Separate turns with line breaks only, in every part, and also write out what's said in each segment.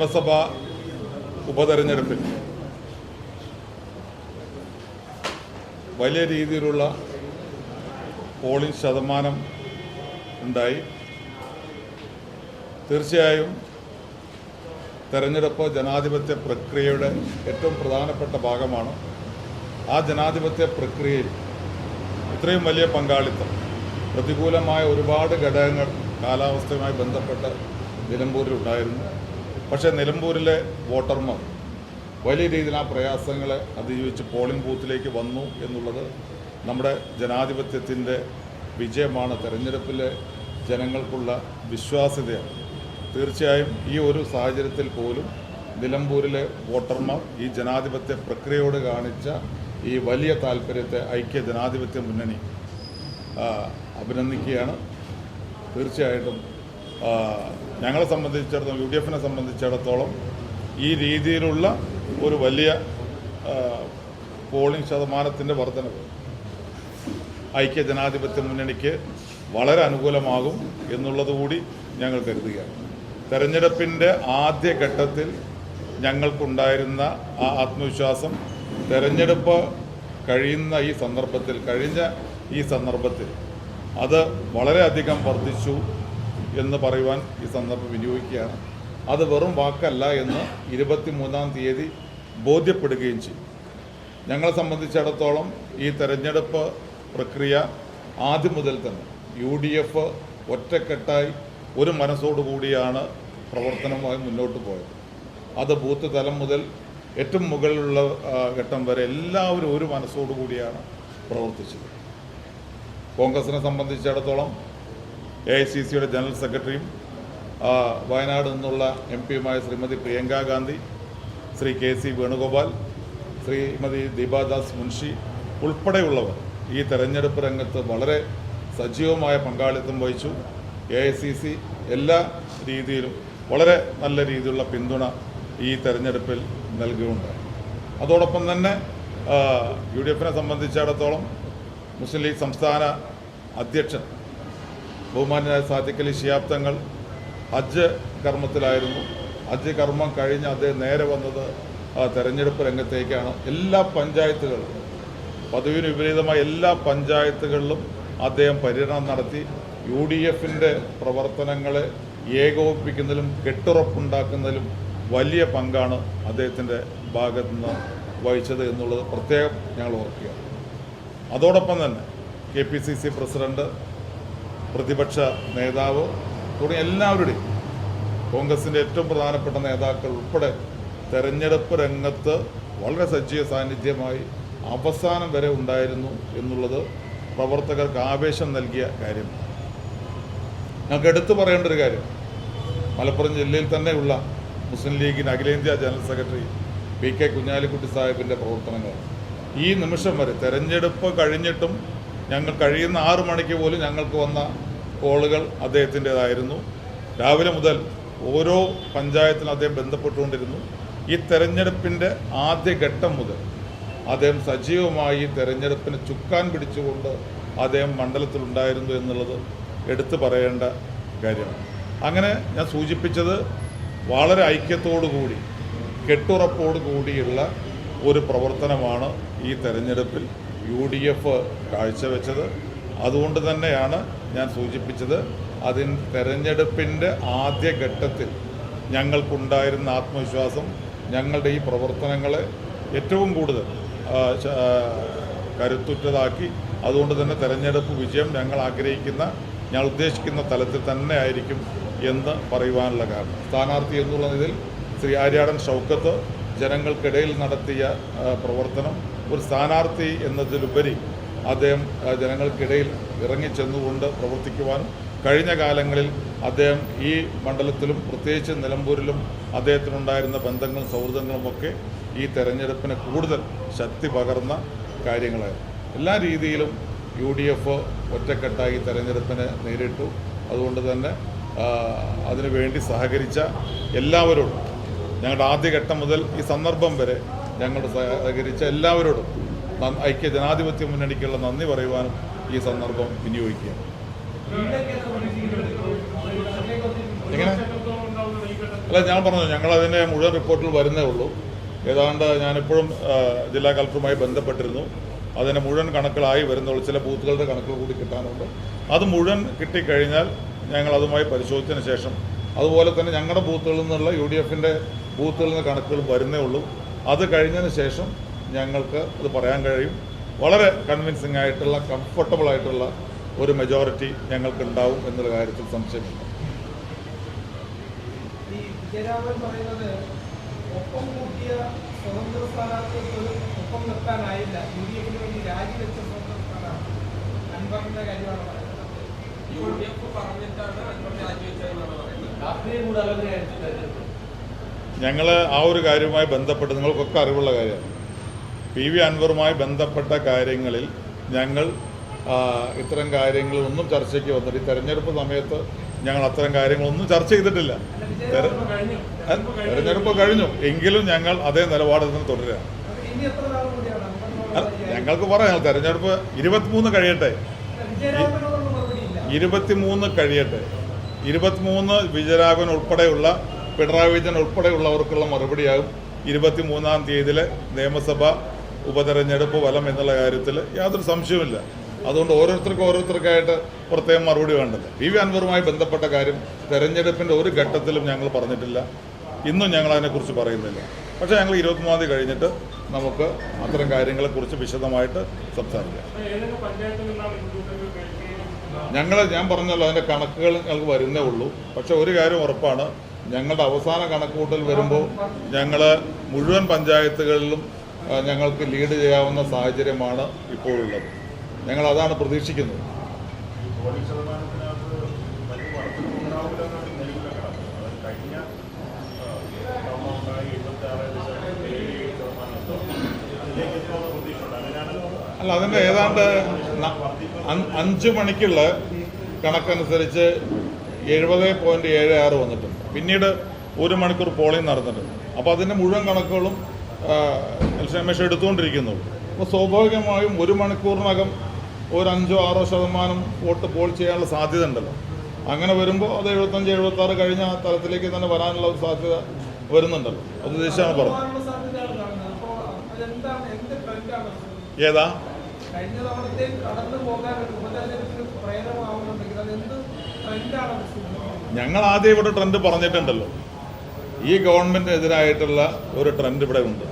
നിയമസഭാ ഉപതെരഞ്ഞെടുപ്പിൽ വലിയ രീതിയിലുള്ള പോളിംഗ് ശതമാനം ഉണ്ടായി. തീർച്ചയായും തെരഞ്ഞെടുപ്പ് ജനാധിപത്യ പ്രക്രിയയുടെ ഏറ്റവും പ്രധാനപ്പെട്ട ഭാഗമാണ്. ആ ജനാധിപത്യ പ്രക്രിയയിൽ ഇത്രയും വലിയ പങ്കാളിത്തം പ്രതികൂലമായ ഒരുപാട് ഘടകങ്ങൾ കാലാവസ്ഥയുമായി ബന്ധപ്പെട്ട് നിലമ്പൂരിൽ ഉണ്ടായിരുന്നു. പക്ഷേ നിലമ്പൂരിലെ വോട്ടർമാർ വലിയ രീതിയിൽ ആ പ്രയാസങ്ങളെ അതിജീവിച്ച് പോളിംഗ് ബൂത്തിലേക്ക് വന്നു എന്നുള്ളത് നമ്മുടെ ജനാധിപത്യത്തിന്റെ വിജയമാണ്. തെരഞ്ഞെടുപ്പിലെ ജനങ്ങൾക്കുള്ള വിശ്വാസ്യതയാണ്. തീർച്ചയായും ഈ ഒരു സാഹചര്യത്തിൽ പോലും നിലമ്പൂരിലെ വോട്ടർമാർ ഈ ജനാധിപത്യ പ്രക്രിയയോട് കാണിച്ച ഈ വലിയ താല്പര്യത്തെ ഐക്യ ജനാധിപത്യ മുന്നണി അഭിനന്ദിക്കുകയാണ്. തീർച്ചയായിട്ടും ഞങ്ങളെ സംബന്ധിച്ചിടത്തോളം യു ഡി എഫിനെ സംബന്ധിച്ചിടത്തോളം ഈ രീതിയിലുള്ള ഒരു വലിയ പോളിംഗ് ശതമാനത്തിന്റെ വർധനവ് ഐക്യ ജനാധിപത്യ മുന്നണിക്ക് വളരെ അനുകൂലമാകും എന്നുള്ളതുകൂടി ഞങ്ങൾ കരുതുകയാണ്. തെരഞ്ഞെടുപ്പിന്റെ ആദ്യഘട്ടത്തിൽ ഞങ്ങൾക്കുണ്ടായിരുന്ന ആ ആത്മവിശ്വാസം തെരഞ്ഞെടുപ്പ് കഴിയുന്ന ഈ സന്ദർഭത്തിൽ കഴിഞ്ഞ ഈ സന്ദർഭത്തിൽ അത് വളരെയധികം വർദ്ധിച്ചു. എന്ന് പറയുവാൻ ഈ സന്ദർഭം വിനിയോഗിക്കുകയാണ്. അത് വെറും വാക്കല്ല എന്ന് ഇരുപത്തിമൂന്നാം തീയതി ബോധ്യപ്പെടുകയും ചെയ്യും. ഞങ്ങളെ സംബന്ധിച്ചിടത്തോളം ഈ തെരഞ്ഞെടുപ്പ് പ്രക്രിയ ആദ്യം മുതൽ തന്നെ യു ഡി എഫ് ഒറ്റക്കെട്ടായി ഒരു മനസ്സോടുകൂടിയാണ് പ്രവർത്തനമായി മുന്നോട്ട് പോയത്. അത് ബൂത്ത് തലം മുതൽ ഏറ്റവും മുകളിലുള്ള ഘട്ടം വരെ എല്ലാവരും ഒരു മനസ്സോടുകൂടിയാണ് പ്രവർത്തിച്ചത്. കോൺഗ്രസിനെ സംബന്ധിച്ചിടത്തോളം എ ഐ സി സിയുടെ ജനറൽ സെക്രട്ടറിയും വയനാട് നിന്നുള്ള എം പിയുമായ ശ്രീമതി പ്രിയങ്ക ഗാന്ധി ശ്രീ കെ സി വേണുഗോപാൽ ശ്രീമതി ദീപാദാസ് മുൻഷി ഉൾപ്പെടെയുള്ളവർ ഈ തെരഞ്ഞെടുപ്പ് രംഗത്ത് വളരെ സജീവമായ പങ്കാളിത്തം വഹിച്ചു. എ എല്ലാ രീതിയിലും വളരെ നല്ല രീതിയിലുള്ള പിന്തുണ ഈ തെരഞ്ഞെടുപ്പിൽ നൽകുകയുണ്ടായി അതോടൊപ്പം തന്നെ യു ഡി എഫിനെ സംബന്ധിച്ചിടത്തോളം മുസ്ലിം ലീഗ് സംസ്ഥാന അധ്യക്ഷൻ ബഹുമാനായ സാദിഖലി ശിയാബ്ദങ്ങൾ ഹജ്ജ് കർമ്മത്തിലായിരുന്നു. ഹജ്ജ് കർമ്മം കഴിഞ്ഞ് അദ്ദേഹം നേരെ വന്നത് തെരഞ്ഞെടുപ്പ് രംഗത്തേക്കാണ്. എല്ലാ പഞ്ചായത്തുകളിലും പദവിന് വിപരീതമായ എല്ലാ പഞ്ചായത്തുകളിലും അദ്ദേഹം പര്യടനം നടത്തി. യു ഡി എഫിന്റെ പ്രവർത്തനങ്ങളെ ഏകോപിപ്പിക്കുന്നതിലും കെട്ടുറപ്പുണ്ടാക്കുന്നതിലും വലിയ പങ്കാണ് അദ്ദേഹത്തിന്റെ ഭാഗത്തു നിന്ന് വഹിച്ചത് എന്നുള്ളത് പ്രത്യേകം ഞങ്ങൾ ഓർക്കുക. അതോടൊപ്പം തന്നെ K P C C president പ്രതിപക്ഷ നേതാവ് തുടങ്ങിയ എല്ലാവരുടെയും കോൺഗ്രസിന്റെ ഏറ്റവും പ്രധാനപ്പെട്ട നേതാക്കൾ ഉൾപ്പെടെ തെരഞ്ഞെടുപ്പ് രംഗത്ത് വളരെ സജീവ സാന്നിധ്യമായി അവസാനം വരെ ഉണ്ടായിരുന്നു എന്നുള്ളത് പ്രവർത്തകർക്ക് ആവേശം നൽകിയ കാര്യമാണ് ഞങ്ങൾക്ക് എടുത്തു പറയേണ്ട ഒരു കാര്യം. മലപ്പുറം ജില്ലയിൽ തന്നെയുള്ള മുസ്ലിം ലീഗിന്റെ അഖിലേന്ത്യാ general secretary P K Kunhalikutty സാഹിബിന്റെ പ്രവർത്തനങ്ങൾ. ഈ നിമിഷം വരെ തെരഞ്ഞെടുപ്പ് കഴിഞ്ഞിട്ടും ഞങ്ങൾ കഴിയുന്ന ആറു മണിക്ക് പോലും ഞങ്ങൾക്ക് വന്ന കോളുകൾ അദ്ദേഹത്തിന്റെതായിരുന്നു. രാവിലെ മുതൽ ഓരോ പഞ്ചായത്തിലും അദ്ദേഹം ബന്ധപ്പെട്ടുകൊണ്ടിരുന്നു. ഈ തെരഞ്ഞെടുപ്പിന്റെ ആദ്യഘട്ടം മുതൽ അദ്ദേഹം സജീവമായി തെരഞ്ഞെടുപ്പിന് ചുക്കാൻ പിടിച്ചുകൊണ്ട് അദ്ദേഹം മണ്ഡലത്തിലുണ്ടായിരുന്നു എന്നുള്ളത് എടുത്തു പറയേണ്ട കാര്യമാണ്. അങ്ങനെ ഞാൻ സൂചിപ്പിച്ചത് വളരെ ഐക്യത്തോടു കൂടി കെട്ടുറപ്പോടു കൂടിയുള്ള ഒരു പ്രവർത്തനമാണ് ഈ തെരഞ്ഞെടുപ്പിൽ യു ഡി എഫ് കാഴ്ചവെച്ചത്. അതുകൊണ്ട് തന്നെയാണ് ഞാൻ സൂചിപ്പിച്ചത് അതിന് തെരഞ്ഞെടുപ്പിന്റെ ആദ്യ ഘട്ടത്തിൽ ഞങ്ങൾക്കുണ്ടായിരുന്ന ആത്മവിശ്വാസം ഞങ്ങളുടെ ഈ പ്രവർത്തനങ്ങളെ ഏറ്റവും കൂടുതൽ കരുത്തുറ്റതാക്കി അതുകൊണ്ട് തന്നെ തെരഞ്ഞെടുപ്പ് വിജയം ഞങ്ങൾ ആഗ്രഹിക്കുന്ന ഞങ്ങൾ ഉദ്ദേശിക്കുന്ന തലത്തിൽ തന്നെ ആയിരിക്കും എന്ന് പറയുവാനുള്ള കാരണം. സ്ഥാനാർത്ഥി എന്നുള്ള ഇതിൽ ശ്രീ ആര്യാടൻ ഷൗക്കത്ത് ജനങ്ങൾക്കിടയിൽ നടത്തിയ പ്രവർത്തനം ഒരു സ്ഥാനാർത്ഥി എന്നതിലുപരി അദ്ദേഹം ജനങ്ങൾക്കിടയിൽ ഇറങ്ങിച്ചെന്നുകൊണ്ട് പ്രവർത്തിക്കുവാനും കഴിഞ്ഞ കാലങ്ങളിൽ അദ്ദേഹം ഈ മണ്ഡലത്തിലും പ്രത്യേകിച്ച് നിലമ്പൂരിലും അദ്ദേഹത്തിനുണ്ടായിരുന്ന ബന്ധങ്ങളും സൗഹൃദങ്ങളുമൊക്കെ ഈ തെരഞ്ഞെടുപ്പിന് കൂടുതൽ ശക്തി പകർന്ന കാര്യങ്ങളായിരുന്നു. എല്ലാ രീതിയിലും യു ഡി എഫ് ഒറ്റക്കെട്ടായി തെരഞ്ഞെടുപ്പിനെ നേരിട്ടു. അതുകൊണ്ട് തന്നെ അതിനുവേണ്ടി സഹകരിച്ച എല്ലാവരോടും ഞങ്ങളുടെ ആദ്യഘട്ടം മുതൽ ഈ സന്ദർഭം വരെ ഞങ്ങൾ സഹകരിച്ച എല്ലാവരോടും ഐക്യ ജനാധിപത്യ മുന്നണിക്കുള്ള നന്ദി പറയുവാനും ഈ സന്ദർഭം വിനിയോഗിക്കുക എങ്ങനെ? അല്ല ഞാൻ പറഞ്ഞു ഞങ്ങളതിന്റെ മുഴുവൻ റിപ്പോർട്ടിൽ വരുന്നേ ഉള്ളൂ. ഏതാണ്ട് ഞാനിപ്പോഴും ജില്ലാ കളക്ടറുമായി ബന്ധപ്പെട്ടിരുന്നു. അതിന്റെ മുഴുവൻ കണക്കുകളായി വരുന്നുള്ളൂ. ചില ബൂത്തുകളുടെ കണക്കുകൾ കൂടി കിട്ടാനുണ്ട്. അത് മുഴുവൻ കിട്ടിക്കഴിഞ്ഞാൽ ഞങ്ങൾ അതുമായി പരിശോധിച്ചതിന് ശേഷം അതുപോലെ തന്നെ ഞങ്ങളുടെ ബൂത്തുകളിൽ നിന്നുള്ള യു ഡി എഫിന്റെ ബൂത്തുകളിൽ നിന്ന് കണക്കുകൾ വരുന്നേ ഉള്ളൂ. അത് കഴിഞ്ഞതിന് ശേഷം ഞങ്ങൾക്ക് അത് പറയാൻ കഴിയും. വളരെ കൺവിൻസിംഗ് ആയിട്ടുള്ള കംഫർട്ടബിൾ ആയിട്ടുള്ള ഒരു മെജോറിറ്റി ഞങ്ങൾക്ക് ഉണ്ടാവും എന്നുള്ള കാര്യത്തിൽ സംശയമില്ല.
യു ഡി
എഫ് പറഞ്ഞിട്ടാണ് അൻവർ രാജിവെച്ചതെന്നാണ് പറയുന്നത്.
ഞങ്ങൾ ആ ഒരു കാര്യവുമായി ബന്ധപ്പെട്ട് നിങ്ങൾക്കൊക്കെ അറിവുള്ള കാര്യമാണ്. പി വി അൻവറുമായി ബന്ധപ്പെട്ട കാര്യങ്ങളിൽ ഞങ്ങൾ ഇത്തരം കാര്യങ്ങളൊന്നും ചർച്ചയ്ക്ക് വന്നിട്ട് ഈ തെരഞ്ഞെടുപ്പ് സമയത്ത് ഞങ്ങൾ അത്തരം കാര്യങ്ങളൊന്നും ചർച്ച ചെയ്തിട്ടില്ല? തെരഞ്ഞെടുപ്പ് കഴിഞ്ഞു. എങ്കിലും ഞങ്ങൾ അതേ നിലപാടിൽ തന്നെ തുടരുകയാണ്. ഞങ്ങൾക്ക് പറയാം തെരഞ്ഞെടുപ്പ് ഇരുപത്തിമൂന്ന് കഴിയട്ടെ. ഇരുപത്തിമൂന്ന് കഴിയട്ടെ. ഇരുപത്തിമൂന്ന് വിജയരാഘവൻ ഉൾപ്പെടെയുള്ള പിണറായി വിജയൻ ഉൾപ്പെടെയുള്ളവർക്കുള്ള മറുപടിയാകും. ഇരുപത്തി മൂന്നാം തീയതിയിലെ നിയമസഭ ഉപതെരഞ്ഞെടുപ്പ് ഫലം എന്നുള്ള കാര്യത്തിൽ യാതൊരു സംശയവുമില്ല. അതുകൊണ്ട് ഓരോരുത്തർക്കും ഓരോരുത്തർക്കായിട്ട് പ്രത്യേകം മറുപടി വേണ്ടത്. പി വി അൻവറുമായി ബന്ധപ്പെട്ട കാര്യം തെരഞ്ഞെടുപ്പിന്റെ ഒരു ഘട്ടത്തിലും ഞങ്ങൾ പറഞ്ഞിട്ടില്ല. ഇന്നും ഞങ്ങൾ അതിനെക്കുറിച്ച് പറയുന്നില്ല. പക്ഷേ ഞങ്ങൾ ഇരുപത്തിമൂന്നാം തീയതി കഴിഞ്ഞിട്ട് നമുക്ക് അത്തരം കാര്യങ്ങളെക്കുറിച്ച് വിശദമായിട്ട് സംസാരിക്കാം. ഞങ്ങൾ ഞാൻ പറഞ്ഞല്ലോ അതിന്റെ കണക്കുകൾ ഞങ്ങൾക്ക് വരുന്നേ ഉള്ളൂ. പക്ഷേ ഒരു കാര്യം ഉറപ്പാണ്. ഞങ്ങളുടെ അവസാന കണക്കൂട്ടൽ വരുമ്പോൾ ഞങ്ങൾ മുഴുവൻ പഞ്ചായത്തുകളിലും ഞങ്ങൾക്ക് ലീഡ് ചെയ്യാവുന്ന സാഹചര്യമാണ് ഇപ്പോഴുള്ളത്. ഞങ്ങൾ അതാണ് പ്രതീക്ഷിക്കുന്നത്. അല്ല അതിന്റെ ഏതാണ്ട് അഞ്ച് അഞ്ച് മണിക്കുള്ള കണക്കനുസരിച്ച് എഴുപത് പോയിന്റ് ഏഴ് ആറ് വന്നിട്ടുണ്ട്. പിന്നീട് ഒരു മണിക്കൂർ പോളിംഗ് നടന്നിട്ടുണ്ട്. അപ്പോൾ അതിന്റെ മുഴുവൻ കണക്കുകളും എലക്ഷൻ കമ്മീഷൻ എടുത്തുകൊണ്ടിരിക്കുന്നുള്ളൂ അപ്പോൾ സ്വാഭാവികമായും ഒരു മണിക്കൂറിനകം ഒരു അഞ്ചോ ആറോ ശതമാനം വോട്ട് പോൾ ചെയ്യാനുള്ള സാധ്യത ഉണ്ടല്ലോ. അങ്ങനെ വരുമ്പോൾ അത് എഴുപത്തഞ്ച് എഴുപത്തി ആറ് കഴിഞ്ഞ ആ തലത്തിലേക്ക് തന്നെ വരാനുള്ള ഒരു സാധ്യത വരുന്നുണ്ടല്ലോ. അത് ഉദ്ദേശിച്ചാണ് പറഞ്ഞത്. ഏതാ?
കഴിഞ്ഞ
ഞങ്ങൾ ആദ്യം ഇവിടെ ട്രെൻഡ് പറഞ്ഞിട്ടുണ്ടല്ലോ. ഈ ഗവൺമെന്റിനെതിരായിട്ടുള്ള ഒരു ട്രെൻഡ് ഇവിടെ ഉണ്ട്.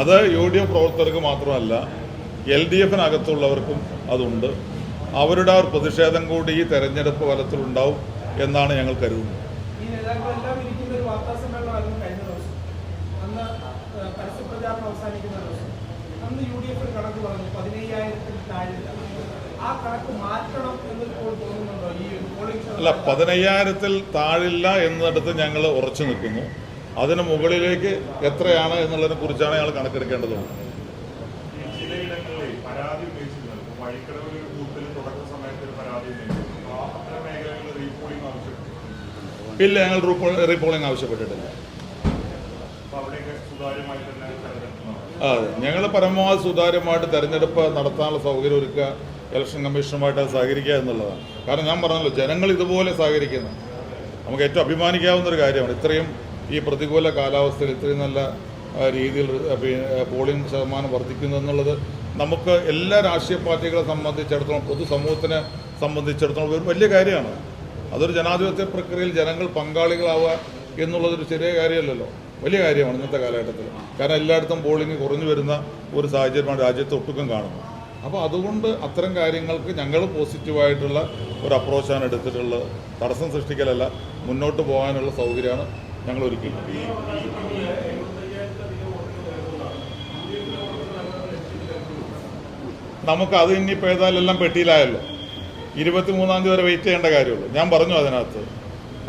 അത് യു ഡി എഫ് പ്രവർത്തകർക്ക് മാത്രമല്ല എൽ ഡി എഫിനകത്തുള്ളവർക്കും അതുണ്ട്. അവരുടെ ഒരു പ്രതിഷേധം കൂടി ഈ തെരഞ്ഞെടുപ്പ് ഫലത്തിലുണ്ടാവും എന്നാണ് ഞങ്ങൾ കരുതുന്നത്.
ആ കണക്ക് മാറ്റണം എന്ന് ഇപ്പോൾ തോന്നുന്നുണ്ടോ ഈ ഒരു പോളിംഗ്
അല്ല? പതിനയ്യായിരത്തിൽ താഴില്ല എന്നിടത്ത് ഞങ്ങൾ ഉറച്ചു നിൽക്കുന്നു. അതിന് മുകളിലേക്ക് എത്രയാണ് എന്നുള്ളതിനെ കുറിച്ചാണ് ഞങ്ങൾ കണക്കെടുക്കേണ്ടതുണ്ട് ഇല്ല ഞങ്ങൾ റീപോളിംഗ് ആവശ്യപ്പെട്ടിട്ടില്ല. അതെ ഞങ്ങൾ പരമാവധി സുതാര്യമായിട്ട് തെരഞ്ഞെടുപ്പ് നടത്താനുള്ള സൗകര്യം ഒരുക്കുക. ഇലക്ഷൻ കമ്മീഷനുമായിട്ട് സഹകരിക്കുക എന്നുള്ളതാണ്. കാരണം ഞാൻ പറഞ്ഞല്ലോ ജനങ്ങൾ ഇതുപോലെ സഹകരിക്കുന്നു. നമുക്ക് ഏറ്റവും അഭിമാനിക്കാവുന്ന ഒരു കാര്യമാണ് ഇത്രയും ഈ പ്രതികൂല കാലാവസ്ഥയിൽ ഇത്രയും നല്ല രീതിയിൽ പോളിംഗ് ശതമാനം വർദ്ധിക്കുന്നു എന്നുള്ളത് നമുക്ക് എല്ലാ രാഷ്ട്രീയ പാർട്ടികളെ സംബന്ധിച്ചിടത്തോളം പൊതുസമൂഹത്തിനെ സംബന്ധിച്ചിടത്തോളം ഒരു വലിയ കാര്യമാണ്. അതൊരു ജനാധിപത്യ പ്രക്രിയയിൽ ജനങ്ങൾ പങ്കാളികളാവുക എന്നുള്ളതൊരു ചെറിയ കാര്യമല്ലല്ലോ. വലിയ കാര്യമാണ് ഇന്നത്തെ കാലഘട്ടത്തിൽ. കാരണം എല്ലായിടത്തും പോളിംഗ് കുറഞ്ഞു വരുന്ന ഒരു സാഹചര്യമാണ് രാജ്യത്ത് ഒട്ടുക്കും കാണുന്നത്. അപ്പോൾ അതുകൊണ്ട് അത്തരം കാര്യങ്ങൾക്ക് ഞങ്ങൾ പോസിറ്റീവായിട്ടുള്ള ഒരു അപ്രോച്ചാണ് എടുത്തിട്ടുള്ളത്. തടസ്സം സൃഷ്ടിക്കലല്ല മുന്നോട്ട് പോകാനുള്ള സൗകര്യമാണ് ഞങ്ങൾ ഒരുക്കിയിട്ടുള്ളത് നമുക്ക് അത് ഇനിയിപ്പോൾ ഏതായാലും പെട്ടിയിലായല്ലോ. ഇരുപത്തിമൂന്നാം തീയതി വരെ വെയിറ്റ് ചെയ്യേണ്ട കാര്യമുള്ളൂ. ഞാൻ പറഞ്ഞു അതിനകത്ത്.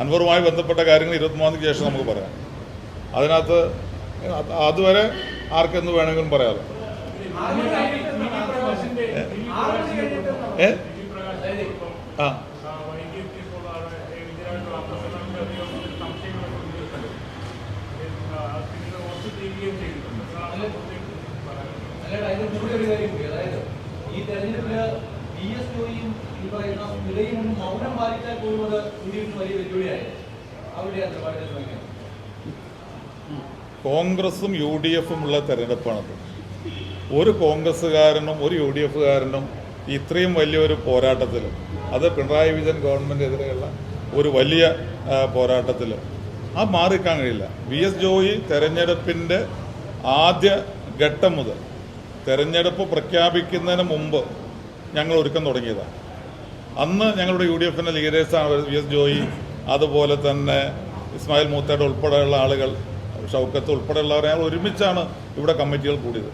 അൻവറുമായി ബന്ധപ്പെട്ട കാര്യങ്ങൾ ഇരുപത്തിമൂന്നാം തീയതി ശേഷം നമുക്ക് പറയാം. അതിനകത്ത് അത് അതുവരെ ആർക്കെന്ത് വേണമെങ്കിലും പറയാമല്ലോ
ആറ് മണി കഴിഞ്ഞിട്ട് എന്താണ് ആറ് മണി? ആറ് മണി കഴിഞ്ഞിട്ട് എന്താണ്?
ആ.
ഈ വിലയും
കോൺഗ്രസും യു ഡി എഫും ഉള്ള തെരഞ്ഞെടുപ്പാണത്. ഒരു കോൺഗ്രസ്സുകാരനും ഒരു യു ഡി എഫുകാരനും ഇത്രയും വലിയൊരു പോരാട്ടത്തിൽ അത് പിണറായി വിജയൻ ഗവൺമെന്റിനെതിരെയുള്ള ഒരു വലിയ പോരാട്ടത്തിൽ ആ മാറിക്കാൻ കഴിയില്ല. വി എസ് ജോയി തെരഞ്ഞെടുപ്പിന്റെ ആദ്യ ഘട്ടം മുതൽ തെരഞ്ഞെടുപ്പ് പ്രഖ്യാപിക്കുന്നതിന് മുമ്പ് ഞങ്ങൾ ഒരുക്കം തുടങ്ങിയതാണ്. അന്ന് ഞങ്ങളുടെ യു ഡി എഫിന്റെ ലീഡേഴ്സാണ് വി എസ് ജോയി അതുപോലെ തന്നെ ഇസ്മായിൽ മൂത്തേട് ഉൾപ്പെടെയുള്ള ആളുകൾ ഷൗക്കത്ത് ഉൾപ്പെടെയുള്ളവരെ ഞങ്ങൾ ഒരുമിച്ചാണ് ഇവിടെ കമ്മിറ്റികൾ കൂടിയത്.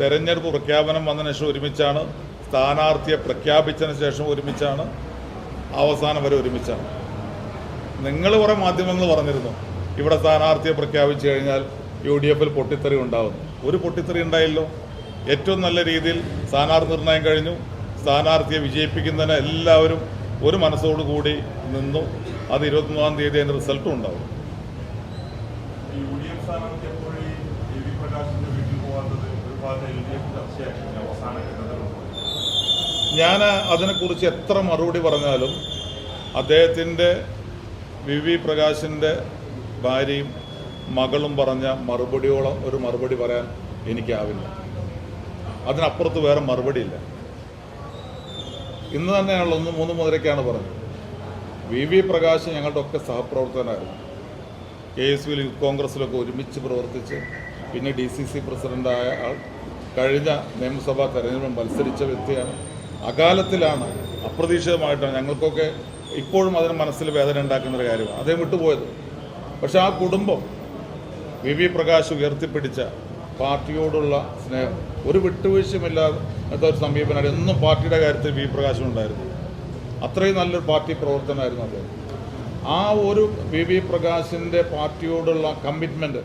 തെരഞ്ഞെടുപ്പ് പ്രഖ്യാപനം വന്നതിന് ശേഷം ഒരുമിച്ചാണ് സ്ഥാനാർത്ഥിയെ പ്രഖ്യാപിച്ചതിന് ശേഷം ഒരുമിച്ചാണ് അവസാനം വരെ ഒരുമിച്ചാണ്. നിങ്ങൾ കുറേ മാധ്യമങ്ങൾ പറഞ്ഞിരുന്നു ഇവിടെ സ്ഥാനാർത്ഥിയെ പ്രഖ്യാപിച്ചു കഴിഞ്ഞാൽ യു ഡി എഫിൽ പൊട്ടിത്തെറി ഉണ്ടാകുന്നു ഒരു പൊട്ടിത്തെറി ഉണ്ടായില്ലോ? ഏറ്റവും നല്ല രീതിയിൽ സ്ഥാനാർത്ഥി നിർണയം കഴിഞ്ഞു. സ്ഥാനാർത്ഥിയെ വിജയിപ്പിക്കുന്നതിന് എല്ലാവരും ഒരു മനസ്സോടുകൂടി നിന്നു. അത് ഇരുപത്തിമൂന്നാം തീയതി അതിന്റെ റിസൾട്ടും ഉണ്ടാവും.
സ്ഥാനാർത്ഥി എപ്പോഴും എൽ ഡി എഫ്
ഞാൻ അതിനെക്കുറിച്ച് എത്ര മറുപടി പറഞ്ഞാലും അദ്ദേഹത്തിന്റെ വി വി പ്രകാശിന്റെ ഭാര്യയും മകളും പറഞ്ഞ മറുപടിയോളം ഒരു മറുപടി പറയാൻ എനിക്കാവില്ല. അതിനപ്പുറത്ത് വേറെ മറുപടിയില്ല. ഇന്ന് തന്നെയാണല്ലോ ഒന്ന് മൂന്ന് മുതലൊക്കെയാണ് പറഞ്ഞത്. വി വി പ്രകാശ് ഞങ്ങളുടെ ഒക്കെ സഹപ്രവർത്തകനായിരുന്നു. കെ എസ് യൂത്ത് കോൺഗ്രസ്സിലൊക്കെ ഒരുമിച്ച് പ്രവർത്തിച്ച് പിന്നെ ഡി സി സി പ്രസിഡന്റായ ആൾ കഴിഞ്ഞ നിയമസഭാ തെരഞ്ഞെടുപ്പിൽ മത്സരിച്ച വ്യക്തിയാണ്. അകാലത്തിലാണ് അപ്രതീക്ഷിതമായിട്ടാണ് ഞങ്ങൾക്കൊക്കെ ഇപ്പോഴും അതിന് മനസ്സിൽ വേദന ഉണ്ടാക്കുന്ന ഒരു കാര്യമാണ്. അദ്ദേഹം വിട്ടുപോയത്. പക്ഷെ ആ കുടുംബം വി വി പ്രകാശ് ഉയർത്തിപ്പിടിച്ച പാർട്ടിയോടുള്ള സ്നേഹം ഒരു വിട്ടുവീഴ്ചയുമില്ലാത്ത ഒരു സമീപനം എന്നും പാർട്ടിയുടെ കാര്യത്തിൽ വി പ്രകാശം ഉണ്ടായിരുന്നു അത്രയും നല്ലൊരു പാർട്ടി പ്രവർത്തനമായിരുന്നു അദ്ദേഹം. ആ ഒരു വി വി പ്രകാശിന്റെ പാർട്ടിയോടുള്ള കമ്മിറ്റ്മെന്റ്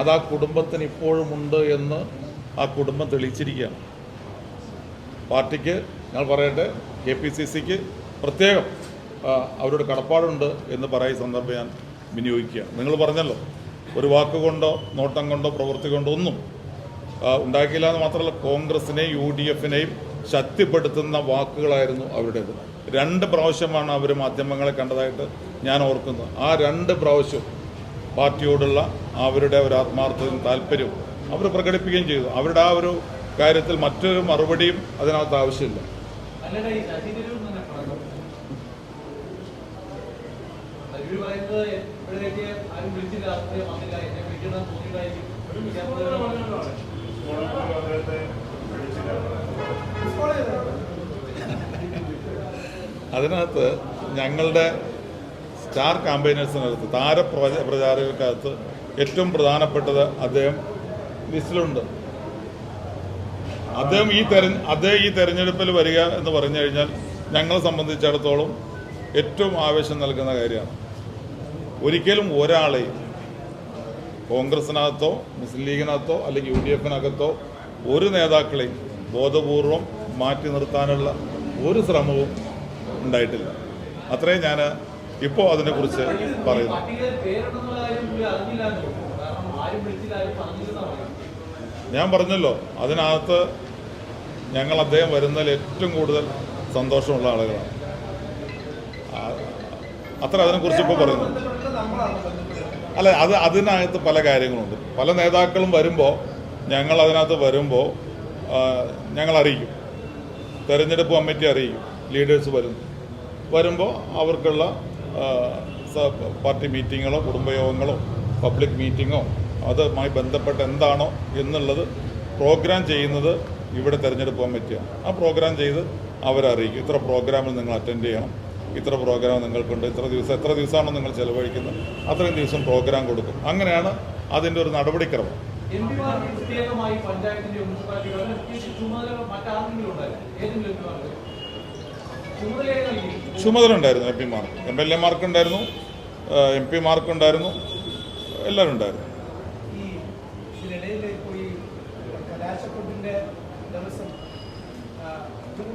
അത് ആ കുടുംബത്തിന് ഇപ്പോഴുമുണ്ട് എന്ന് ആ കുടുംബം തെളിയിച്ചിരിക്കുകയാണ്. പാർട്ടിക്ക് ഞാൻ പറയട്ടെ കെ പി സി സിക്ക് പ്രത്യേകം അവരോട് കടപ്പാടുണ്ട് എന്ന് പറയുന്ന സന്ദർഭം ഞാൻ വിനിയോഗിക്കുക നിങ്ങൾ പറഞ്ഞല്ലോ ഒരു വാക്കുകൊണ്ടോ നോട്ടം കൊണ്ടോ പ്രവൃത്തി കൊണ്ടോ ഒന്നും ഉണ്ടാക്കിയില്ല എന്ന് മാത്രമല്ല കോൺഗ്രസിനെയും യു ഡി എഫിനെയും ശക്തിപ്പെടുത്തുന്ന വാക്കുകളായിരുന്നു അവരുടേത്. രണ്ട് പ്രാവശ്യമാണ് അവർ മാധ്യമങ്ങളെ കണ്ടതായിട്ട് ഞാൻ ഓർക്കുന്നത്. ആ രണ്ട് പ്രാവശ്യം പാർട്ടിയോടുള്ള അവരുടെ ഒരു ആത്മാർത്ഥതയും താല്പര്യവും അവർ പ്രകടിപ്പിക്കുകയും ചെയ്തു. അവരുടെ ആ ഒരു കാര്യത്തിൽ മറ്റൊരു മറുപടിയും അതിനകത്ത് ആവശ്യമില്ല? അതിനകത്ത് ഞങ്ങളുടെ സ്റ്റാർ ക്യാമ്പയിനേഴ്സിനകത്ത് താര പ്രച- പ്രചാരകർക്കകത്ത് ഏറ്റവും പ്രധാനപ്പെട്ടത് അദ്ദേഹം ലിസ്റ്റിലുണ്ട്. അദ്ദേഹം ഈ തെര അദ്ദേഹം ഈ തെരഞ്ഞെടുപ്പിൽ വരിക എന്ന് പറഞ്ഞു കഴിഞ്ഞാൽ ഞങ്ങളെ സംബന്ധിച്ചിടത്തോളം ഏറ്റവും ആവേശം നൽകുന്ന കാര്യമാണ്. ഒരിക്കലും ഒരാളെ കോൺഗ്രസിനകത്തോ മുസ്ലിം ലീഗിനകത്തോ അല്ലെങ്കിൽ യു ഡി എഫിനകത്തോ ഒരു നേതാക്കളെയും ബോധപൂർവം മാറ്റി നിർത്താനുള്ള ഒരു ശ്രമവും ഉണ്ടായിട്ടില്ല. അത്രയും ഞാൻ ഇപ്പോൾ അതിനെക്കുറിച്ച് പറയുന്നു. ഞാൻ പറഞ്ഞല്ലോ അതിനകത്ത് ഞങ്ങൾ അദ്ദേഹം വരുന്നതിൽ ഏറ്റവും കൂടുതൽ സന്തോഷമുള്ള ആളുകളാണ്. അത്ര അതിനെക്കുറിച്ച് ഇപ്പോൾ പറയുന്നു. അല്ല അത് അതിനകത്ത് പല കാര്യങ്ങളുണ്ട്. പല നേതാക്കളും വരുമ്പോൾ ഞങ്ങൾ അതിനകത്ത് വരുമ്പോൾ ഞങ്ങൾ അറിയിക്കും. തെരഞ്ഞെടുപ്പ് കമ്മിറ്റി അറിയിക്കും. ലീഡേഴ്സ് വരുന്നു. വരുമ്പോൾ അവർക്കുള്ള പാർട്ടി മീറ്റിങ്ങുകളോ കുടുംബയോഗങ്ങളോ പബ്ലിക് മീറ്റിങ്ങോ അതുമായി ബന്ധപ്പെട്ട് എന്താണോ എന്നുള്ളത് പ്രോഗ്രാം ചെയ്യുന്നത് ഇവിടെ തിരഞ്ഞെടുപ്പ് പോകാൻ പറ്റുക. ആ പ്രോഗ്രാം ചെയ്ത് അവരറിയിക്കും ഇത്ര പ്രോഗ്രാമിൽ നിങ്ങൾ അറ്റൻഡ് ചെയ്യണം. ഇത്ര പ്രോഗ്രാം നിങ്ങൾക്കുണ്ട്. ഇത്ര ദിവസം എത്ര ദിവസമാണോ നിങ്ങൾ ചെലവഴിക്കുന്നത്? അത്രയും ദിവസം പ്രോഗ്രാം കൊടുക്കും. അങ്ങനെയാണ് അതിന്റെ ഒരു നടപടിക്രമം.
ചുമതല ഉണ്ടായിരുന്നു? എം പിമാർക്ക്
എം എൽ എമാർക്കുണ്ടായിരുന്നു എം പിമാർക്കുണ്ടായിരുന്നു എല്ലാവരും ഉണ്ടായിരുന്നു
ഈ ഇതിനിടയിൽ ഇപ്പോൾ ഈ കലാശക്കൊട്ടിന്റെ ദിവസം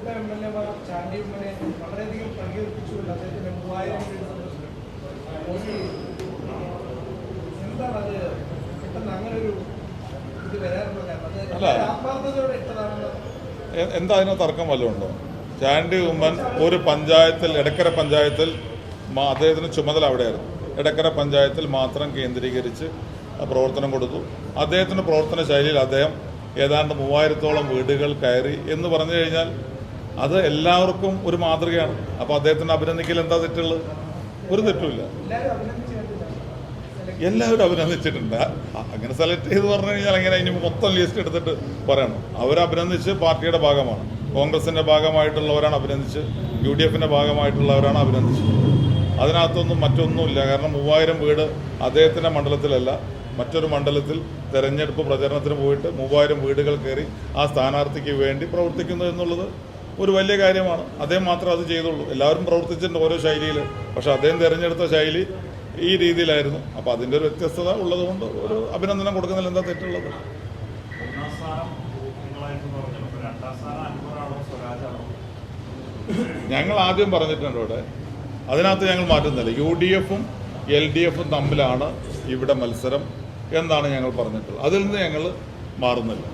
ബുദ്ധിമുട്ട എം എൽ എമാർ ചാണ്ടി ഉമ്മനെ വളരെയധികം പ്രകീർത്തിച്ചുകൊണ്ട് അദ്ദേഹത്തിന്റെ മൂവായിരം സന്ദർശനം എന്താണ് അത് പെട്ടെന്ന് അങ്ങനെ ഒരു ഇത് വരാനുള്ള കാരണം അത് ആത്മാർത്ഥതയോടെ
എന്താ അതിന് തർക്കം വല്ലതും ഉണ്ടോ? ചാണ്ടി ഉമ്മൻ ഒരു പഞ്ചായത്തിൽ എടക്കര പഞ്ചായത്തിൽ അദ്ദേഹത്തിന് ചുമതല അവിടെയായിരുന്നു. എടക്കര പഞ്ചായത്തിൽ മാത്രം കേന്ദ്രീകരിച്ച് പ്രവർത്തനം കൊടുത്തു. അദ്ദേഹത്തിന്റെ പ്രവർത്തന ശൈലിയിൽ അദ്ദേഹം ഏതാണ്ട് മൂവായിരത്തോളം വീടുകൾ കയറി എന്ന് പറഞ്ഞു കഴിഞ്ഞാൽ അത് എല്ലാവർക്കും ഒരു മാതൃകയാണ്. അപ്പോൾ അദ്ദേഹത്തിന് അഭിനന്ദിക്കൽ എന്താ തെറ്റുള്ളത് ഒരു തെറ്റുമില്ല.
എല്ലാവരും അഭിനന്ദിച്ച്
അഭിനന്ദിച്ചിട്ടുണ്ട് അങ്ങനെ സെലക്ട് ചെയ്ത് പറഞ്ഞു കഴിഞ്ഞാൽ അങ്ങനെ ഇനി മൊത്തം ലിസ്റ്റ് എടുത്തിട്ട് പറയണം. അവരഭിനന്ദിച്ച് പാർട്ടിയുടെ ഭാഗമാണ്. കോൺഗ്രസിന്റെ ഭാഗമായിട്ടുള്ളവരാണ് അഭിനന്ദിച്ച് യു ഡി എഫിന്റെ ഭാഗമായിട്ടുള്ളവരാണ് അഭിനന്ദിച്ചത് അതിനകത്തൊന്നും മറ്റൊന്നുമില്ല. കാരണം മൂവായിരം വീട് അദ്ദേഹത്തിന്റെ മണ്ഡലത്തിലല്ല മറ്റൊരു മണ്ഡലത്തിൽ തെരഞ്ഞെടുപ്പ് പ്രചരണത്തിന് പോയിട്ട് മൂവായിരം വീടുകൾ കയറി ആ സ്ഥാനാർത്ഥിക്ക് വേണ്ടി പ്രവർത്തിക്കുന്നു എന്നുള്ളത് ഒരു വലിയ കാര്യമാണ്. അദ്ദേഹം മാത്രം അത് ചെയ്തുള്ളൂ. എല്ലാവരും പ്രവർത്തിച്ചിട്ടുണ്ട് ഓരോ ശൈലിയിൽ. പക്ഷേ അദ്ദേഹം തിരഞ്ഞെടുത്ത ശൈലി ഈ രീതിയിലായിരുന്നു. അപ്പോൾ അതിന്റെ ഒരു വ്യത്യസ്തത ഉള്ളതുകൊണ്ട് ഒരു അഭിനന്ദനം കൊടുക്കുന്നതിൽ എന്താ തെറ്റുള്ളത്? ഞങ്ങൾ ആദ്യം പറഞ്ഞിട്ടുണ്ട് ഇവിടെ. അതിനകത്ത് ഞങ്ങൾ മാറ്റുന്നില്ല. യു ഡി എഫും എൽ ഡി എഫും തമ്മിലാണ് ഇവിടെ മത്സരം എന്നാണ് ഞങ്ങൾ പറഞ്ഞിട്ടുള്ളത്. അതിൽ നിന്ന് ഞങ്ങൾ മാറുന്നില്ല.